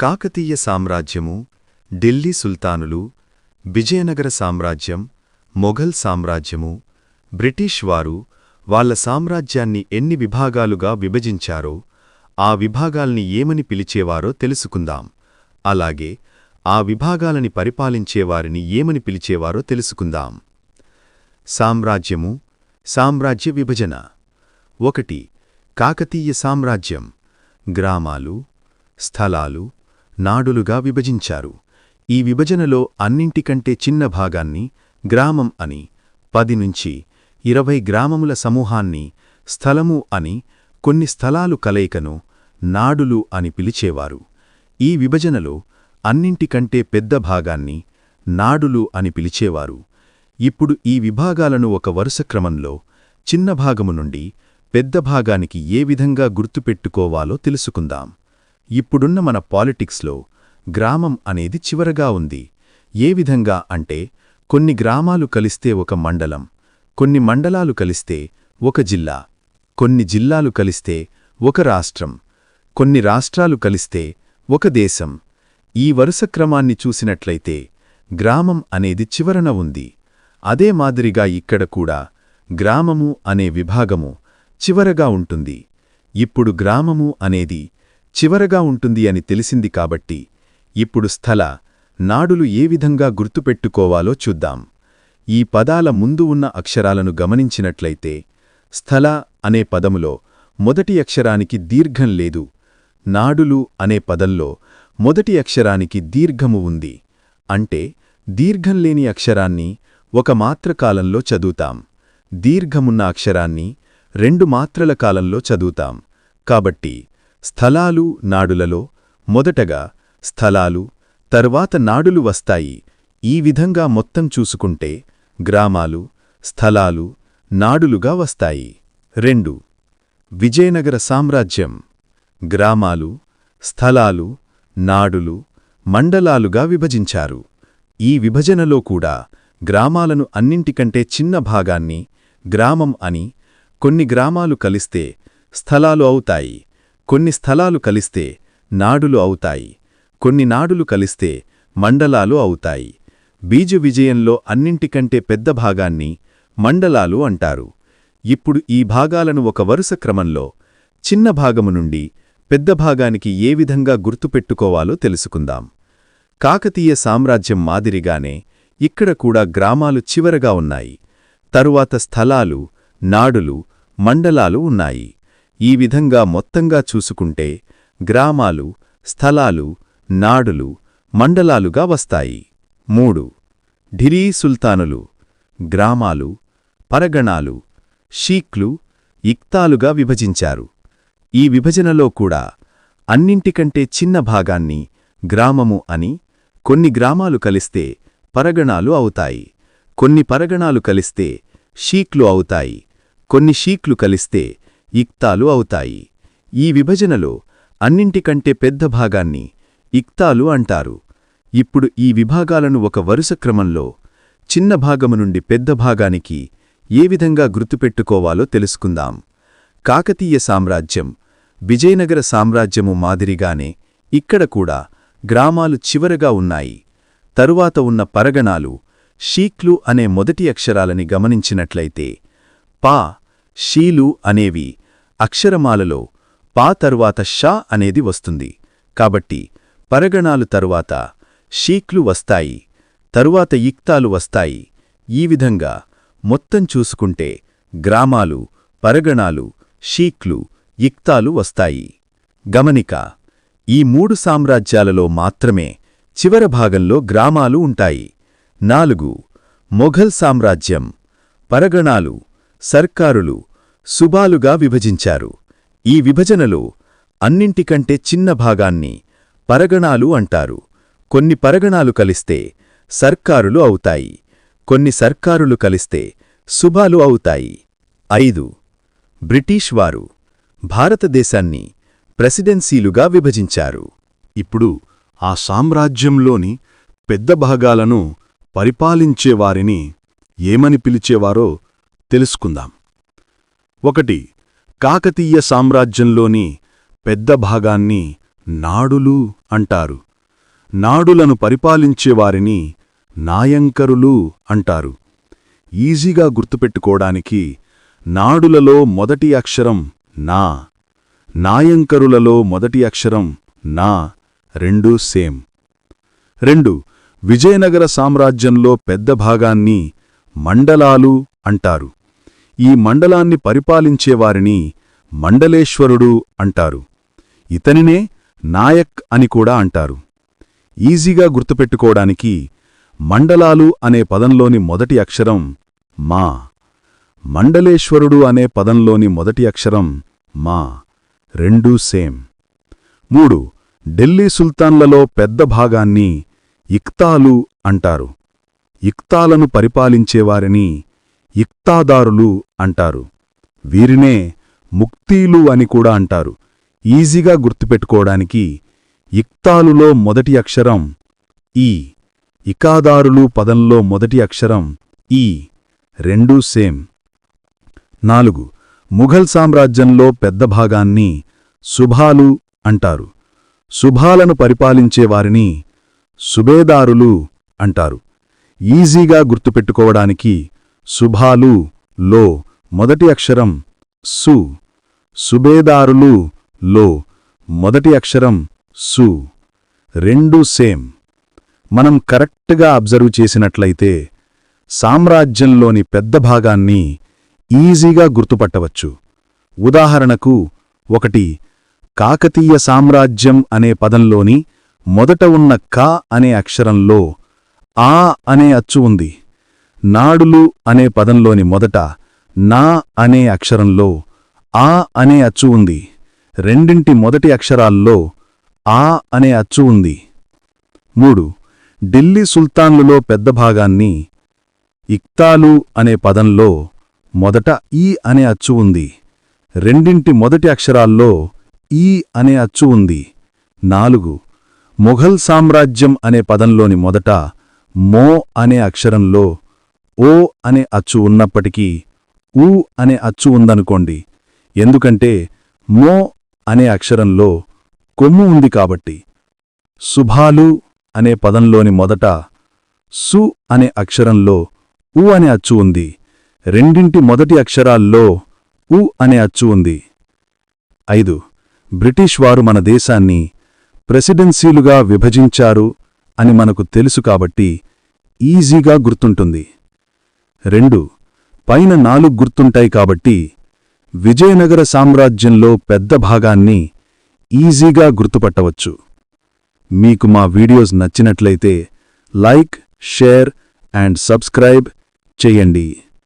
కాకతీయ సామ్రాజ్యము ఢిల్లీ సుల్తానులు విజయనగర సామ్రాజ్యం మొఘల్ సామ్రాజ్యము బ్రిటిష్ వారు వాళ్ళ సామ్రాజ్యాన్ని ఎన్ని విభాగాలుగా విభజించారో ఆ విభాగాల్ని ఏమని పిలిచేవారో తెలుసుకుందాం. అలాగే ఆ విభాగాలని పరిపాలించేవారిని ఏమని పిలిచేవారో తెలుసుకుందాం. సామ్రాజ్యము సామ్రాజ్య విభజన. ఒకటి కాకతీయ సామ్రాజ్యం. గ్రామాలు స్థలాలు నాడులుగా విభజించారు. ఈ విభజనలో అన్నింటికంటే చిన్న భాగాన్ని గ్రామం అని పది నుంచి ఇరవై గ్రామముల సమూహాన్ని స్థలము అని కొన్ని స్థలాలు కలయికను నాడులు అని పిలిచేవారు. ఈ విభజనలో అన్నింటికంటే పెద్ద భాగాన్ని నాడులు అని పిలిచేవారు. ఇప్పుడు ఈ విభాగాలను ఒక వరుస క్రమంలో చిన్న భాగము నుండి పెద్ద భాగానికి ఏ విధంగా గుర్తుపెట్టుకోవాలో తెలుసుకుందాం. ఇప్పుడున్న మన పాలిటిక్స్లో గ్రామం అనేది చివరగా ఉంది. ఏ విధంగా అంటే కొన్ని గ్రామాలు కలిస్తే ఒక మండలం కొన్ని మండలాలు కలిస్తే ఒక జిల్లా కొన్ని జిల్లాలు కలిస్తే ఒక రాష్ట్రం కొన్ని రాష్ట్రాలు కలిస్తే ఒక దేశం. ఈ వరుస క్రమాన్ని చూసినట్లయితే గ్రామం అనేది చివరన ఉంది. అదే మాదిరిగా ఇక్కడ కూడా గ్రామము అనే విభాగము చివరగా ఉంటుంది. ఇప్పుడు గ్రామము అనేది చివరగా ఉంటుంది అని తెలిసింది కాబట్టి ఇప్పుడు స్థల నాడులు ఏ విధంగా గుర్తుపెట్టుకోవాలో చూద్దాం. ఈ పదాల ముందు ఉన్న అక్షరాలను గమనించినట్లయితే స్థల అనే పదములో మొదటి అక్షరానికి దీర్ఘం లేదు నాడులు అనే పదంలో మొదటి అక్షరానికి దీర్ఘము ఉంది. అంటే దీర్ఘం లేని అక్షరాన్ని ఒక మాత్రకాలంలో చదువుతాం. దీర్ఘమున్న అక్షరాన్ని రెండు మాత్రల కాలంలో చదువుతాం. కాబట్టి స్థలాలు నాడులలో మొదటగా స్థలాలు తర్వాత నాడులు వస్తాయి. ఈ విధంగా మొత్తం చూసుకుంటే గ్రామాలు స్థలాలు నాడులుగా వస్తాయి. రెండు. విజయనగర సామ్రాజ్యం. గ్రామాలు స్థలాలు నాడులు మండలాలుగా విభజించారు. ఈ విభజనలో కూడా గ్రామాలను అన్నింటికంటే చిన్న భాగాన్ని గ్రామం అని కొన్ని గ్రామాలు కలిస్తే స్థలాలు అవుతాయి. కొన్ని స్థలాలు కలిస్తే నాడులు అవుతాయి కొన్ని నాడులు కలిస్తే మండలాలు అవుతాయి. బీజ విజయంలో అన్నింటికంటే పెద్ద భాగాన్ని మండలాలు అంటారు. ఇప్పుడు ఈ భాగాలను ఒక వరుస క్రమంలో చిన్న భాగము నుండి పెద్ద భాగానికి ఏ విధంగా గుర్తుపెట్టుకోవాలో తెలుసుకుందాం. కాకతీయ సామ్రాజ్యం మాదిరిగానే ఇక్కడ కూడా గ్రామాలు చివరగా ఉన్నాయి. తరువాత స్థలాలు నాడులు మండలాలు ఉన్నాయి. ఈ విధంగా మొత్తంగా చూసుకుంటే గ్రామాలు స్థలాలు నాడులు మండలాలుగా వస్తాయి. మూడు. ఢిలీ సుల్తానులు గ్రామాలు పరగణాలు షీక్లు ఇక్తాలుగా విభజించారు. ఈ విభజనలో కూడా అన్నింటికంటే చిన్న భాగాన్ని గ్రామము అని కొన్ని గ్రామాలు కలిస్తే పరగణాలు అవుతాయి. కొన్ని పరగణాలు కలిస్తే షీక్లు అవుతాయి. కొన్ని షీక్లు కలిస్తే ఇక్తాలు అవుతాయి. ఈ విభజనలో అన్నింటికంటే పెద్ద భాగాన్ని ఇక్తాలు అంటారు. ఇప్పుడు ఈ విభాగాలను ఒక వరుస క్రమంలో చిన్న భాగము నుండి పెద్ద భాగానికి ఏ విధంగా గుర్తుపెట్టుకోవాలో తెలుసుకుందాం. కాకతీయ సామ్రాజ్యం విజయనగర సామ్రాజ్యము మాదిరిగానే ఇక్కడ కూడా గ్రామాలు చివరగా ఉన్నాయి. తరువాత ఉన్న పరగణాలు షీక్లు అనే మొదటి అక్షరాలని గమనించినట్లయితే పా షీలు అనేవి అక్షరమాలలో పా తరువాత షా అనేది వస్తుంది. కాబట్టి పరగణాలు తరువాత షీక్లు వస్తాయి తరువాత ఇక్తాలు వస్తాయి. ఈ విధంగా మొత్తం చూసుకుంటే గ్రామాలు పరగణాలు షీక్లు ఇక్తాలు వస్తాయి. గమనిక ఈ మూడు సామ్రాజ్యాలలో మాత్రమే చివర భాగంలో గ్రామాలు ఉంటాయి. నాలుగు మొఘల్ సామ్రాజ్యం పరగణాలు సర్కారులు సుభాలుగా విభజించారు. ఈ విభజనలో అన్నింటికంటే చిన్న భాగాన్ని పరగణాలు అంటారు. కొన్ని పరగణాలు కలిస్తే సర్కారులు అవుతాయి. కొన్ని సర్కారులు కలిస్తే సుభాలు అవుతాయి. ఐదు. బ్రిటీష్ వారు భారతదేశాన్ని ప్రెసిడెన్సీలుగా విభజించారు. ఇప్పుడు ఆ సామ్రాజ్యంలోని పెద్ద భాగాలను పరిపాలించేవారిని ఏమని పిలిచేవారో తెలుసుకుందాం. ఒకటి కాకతీయ సామ్రాజ్యంలోని పెద్ద భాగాన్ని నాడులు అంటారు. నాడులను పరిపాలించేవారిని నాయంకరులు అంటారు. ఈజీగా గుర్తుపెట్టుకోవడానికి నాడులలో మొదటి అక్షరం నా నాయంకరులలో మొదటి అక్షరం నా రెండూ సేమ్. రెండు విజయనగర సామ్రాజ్యంలో పెద్ద భాగాన్ని మండలాలు అంటారు. ఈ మండలాన్ని పరిపాలించేవారిని మండలేశ్వరుడు అంటారు. ఇతనినే నాయక్ అని కూడా అంటారు. ఈజీగా గుర్తుపెట్టుకోవడానికి మండలాలు అనే పదంలోని మొదటి అక్షరం మా. మండలేశ్వరుడు అనే పదంలోని మొదటి అక్షరం మా. రెండూ సేమ్. మూడు ఢిల్లీ సుల్తాన్లలో పెద్ద భాగాన్ని ఇక్తాలు అంటారు. ఇక్తాలను పరిపాలించేవారిని ఇక్తాదారులు అంటారు. వీరినే ముక్తీలు అని కూడా అంటారు. ఈజీగా గుర్తుపెట్టుకోవడానికి ఇక్తాలులో మొదటి అక్షరం ఈ ఇకాదారులు పదంలో మొదటి అక్షరం ఈ రెండూ సేమ్. నాలుగు ముఘల్ సామ్రాజ్యంలో పెద్ద భాగాన్ని సుభాలు అంటారు. శుభాలను పరిపాలించేవారిని సుబేదారులు అంటారు. ఈజీగా గుర్తుపెట్టుకోవడానికి శుభాలు లో మొదటి అక్షరం సు. సుబేదారులు లో మొదటి అక్షరం సు. రెండు సేమ్. మనం కరెక్ట్గా అబ్జర్వ్ చేసినట్లయితే సామ్రాజ్యంలోని పెద్ద భాగాన్ని ఈజీగా గుర్తుపట్టవచ్చు. ఉదాహరణకు ఒకటి కాకతీయ సామ్రాజ్యం అనే పదంలోని మొదట ఉన్న క అనే అక్షరంలో ఆ అనే అచ్చు ఉంది. నాడులు అనే పదంలోని మొదట నా అనే అక్షరంలో ఆ అనే అచ్చు ఉంది. రెండింటి మొదటి అక్షరాల్లో ఆ అనే అచ్చు ఉంది. మూడు. ఢిల్లీ సుల్తాన్లులో పెద్ద భాగాన్ని ఇక్తాలు అనే పదంలో మొదట ఈ అనే అచ్చు ఉంది. రెండింటి మొదటి అక్షరాల్లో ఈ అనే అచ్చు ఉంది. నాలుగు. మొఘల్ సామ్రాజ్యం అనే పదంలోని మొదట మో అనే అక్షరంలో ఓ అనే అచ్చు ఉన్నప్పటికీ ఊ అనే అచ్చు ఉందనుకోండి. ఎందుకంటే మో అనే అక్షరంలో కొమ్ము ఉంది కాబట్టి. శుభాలు అనే పదంలోని మొదట సు అనే అక్షరంలో ఉ అనే అచ్చు ఉంది. రెండింటి మొదటి అక్షరాల్లో ఉ అనే అచ్చు ఉంది. ఐదు. బ్రిటిష్ వారు మన దేశాన్ని ప్రెసిడెన్సీలుగా విభజించారు అని మనకు తెలుసు కాబట్టి ఈజీగా గుర్తుంటుంది. రెండు పైన నాలుగు గుర్తుంటాయి కాబట్టి విజయనగర సామ్రాజ్యంలో పెద్ద భాగాన్ని ఈజీగా గుర్తుపట్టవచ్చు. మీకు మా వీడియోస్ నచ్చినట్లయితే లైక్ షేర్ అండ్ సబ్స్క్రైబ్ చేయండి.